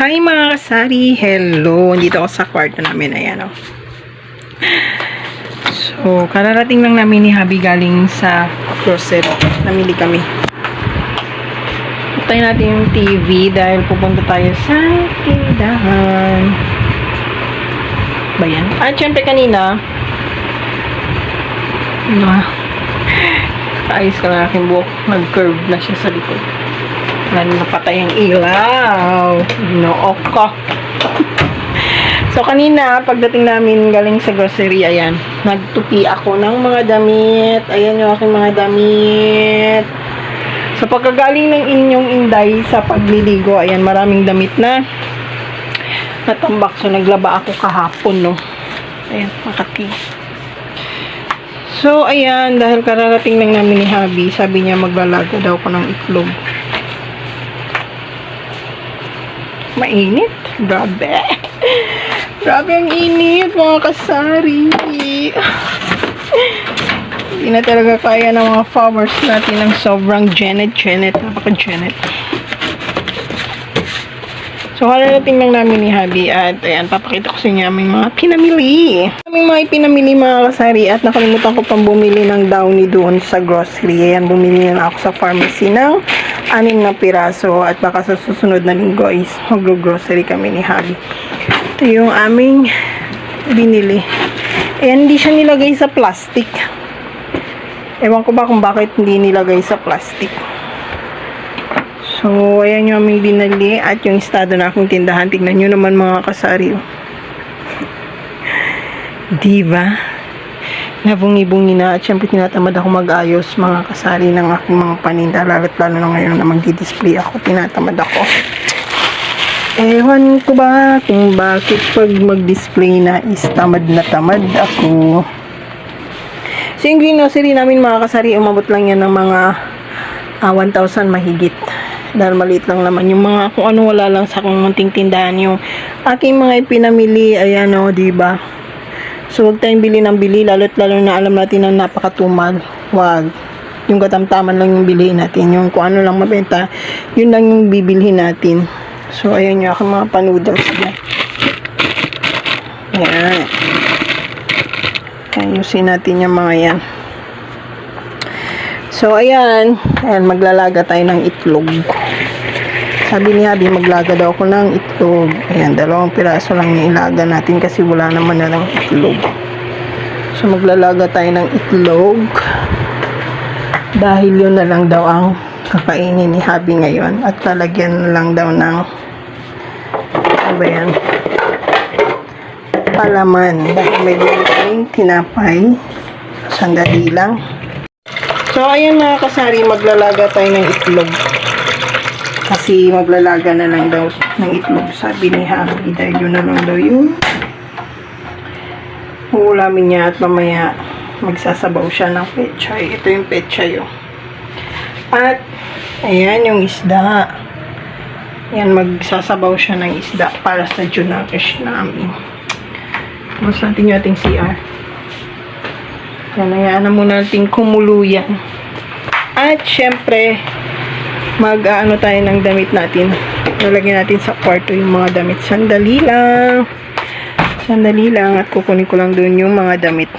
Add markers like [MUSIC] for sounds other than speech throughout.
Hi mga kasari! Hello! Dito ako sa kwarto namin. Ayan o. So, kararating lang namin ni Habi galing sa grocery. Namili kami. Tayo natin yung TV dahil pupunta tayo sa tindahan. Ba yan? At syempre kanina, ano ah, kaayos ka na aking buhok. Nag-curve na siya sa likod. Na napatay ang ilaw. Nook ko. [LAUGHS] so, kanina, pagdating namin galing sa grocery, ayan, nagtupi ako ng mga damit. Ayan yung aking mga damit. So, pagkagaling ng inyong inday sa pagliligo, ayan, maraming damit na natambak. So, naglaba ako kahapon, no. Ayan, makati. So, ayan, dahil kararating lang namin ni Habi, sabi niya maglalaga daw ko ng itlog. Mainit. Grabe. Grabe ang init, mga kasari. Hindi na talaga kaya ng mga farmers natin ng sobrang Janet, Janet. Napaka-Janet. So, kararating lang namin ni Habi at ayan, papakita ko sa inyo aming mga pinamili. Aming mga ipinamili mga kasari at nakalimutan ko pang bumili ng downy doon sa grocery. Ayan, bumili na ako sa pharmacy ng anim na piraso at baka sa susunod na linggo is mag-grocery kami ni Habi. Ito yung aming binili. Ayan, hindi siya nilagay sa plastic. Ewan ko ba kung bakit hindi nilagay sa plastic. So, ayan yung aming binali at yung estado na akong tindahan. Tignan nyo naman mga kasari. Diba? Nabungi-bungi na at syempre tinatamad ako mag-ayos mga kasari ng aking mga paninda. Lalo't lalo na ngayon na magdi-display ako. Tinatamad ako. Ewan ko ba kung bakit pag mag-display na is tamad na tamad ako. So, yung greenery namin mga kasari, umabot lang yan ng mga ah, 1,000 mahigit. Dahil maliit lang naman yung mga kung ano wala lang sa akong munting tindahan yung aking mga ipinamili. Ayan o, di ba? So, huwag tayong bili ng bili, lalo't lalo na alam natin na napakatumag. Wag. Yung katamtaman lang yung bilihin natin. Yung kung ano lang mabenta, yun lang yung bibilhin natin. So, ayan yung aking mga dyan. Ayan. Ayusin natin yung mga yan. So, ayan. Ayan, maglalaga tayo ng itlog. Sabi ni Abby, maglaga daw ako ng itlog. Ayan, dalawang piraso lang yung ilaga natin kasi wala naman na ng itlog. So, maglalaga tayo ng itlog. Dahil yun na lang daw ang kakainin ni Habi ngayon. At lalagyan na lang daw ng ano yan? Palaman. Dahil may tayong tinapay. Sandali lang. So, ayan mga kasari, maglalaga tayo ng itlog. Kasi maglalaga na lang daw ng itlog, sabi ni Habi. Dahil yun na lang daw yung uulamin niya at mamaya magsasabaw siya ng pechay. Ito yung pechay, oh. At, ayan yung isda. Yan, magsasabaw siya ng isda para sa junakish namin. Tapos natin yung ating CR. Yan, hayaan na muna natin kumuluyan. At, syempre, mag-ano tayo ng damit natin. Lalagyan natin sa kwarto yung mga damit. Sandali lang. Sandali lang at kukunin ko lang doon yung mga damit.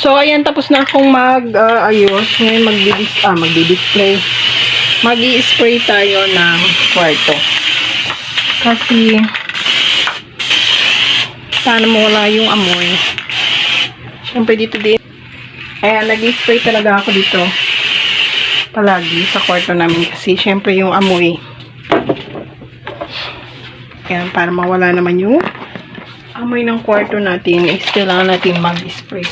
So, ayan, tapos na akong mag-ayos. Ngayon, magdi-dis ah, magdi-display. mag spray tayo ng kwarto. Kasi, sana mawala yung amoy. Siyempre, dito din. Ayan, nag-spray talaga ako dito. Palagi sa kwarto namin. Kasi, siyempre, yung amoy. Ayan, para mawala naman yung amoy ng kwarto natin, is kailangan natin mag-spray.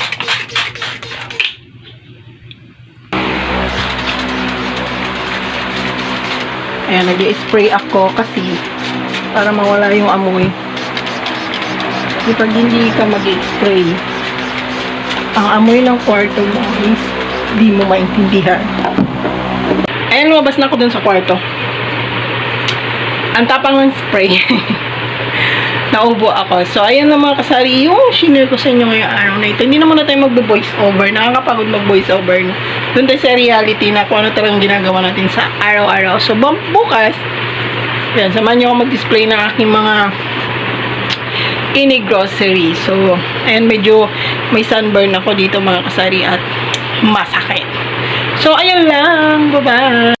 Ayan, nag-spray ako kasi para mawala yung amoy. Kasi pag hindi ka mag-spray, ang amoy ng kwarto mo is di mo maintindihan. Ayan, lumabas na ako dun sa kwarto. Ang tapang ng spray. [LAUGHS] naubo ako. So, ayan na mga kasari, yung shinare ko sa inyo ngayong araw na ito. Hindi na tayo mag-voice over. Nakakapagod mag-voice over. Doon tayo sa reality na kung ano talagang ginagawa natin sa araw-araw. So, bukas, yan, samahan nyo ako mag-display ng aking mga ini grocery. So, ayan, medyo may sunburn ako dito mga kasari at masakit. So, ayan lang. Bye-bye.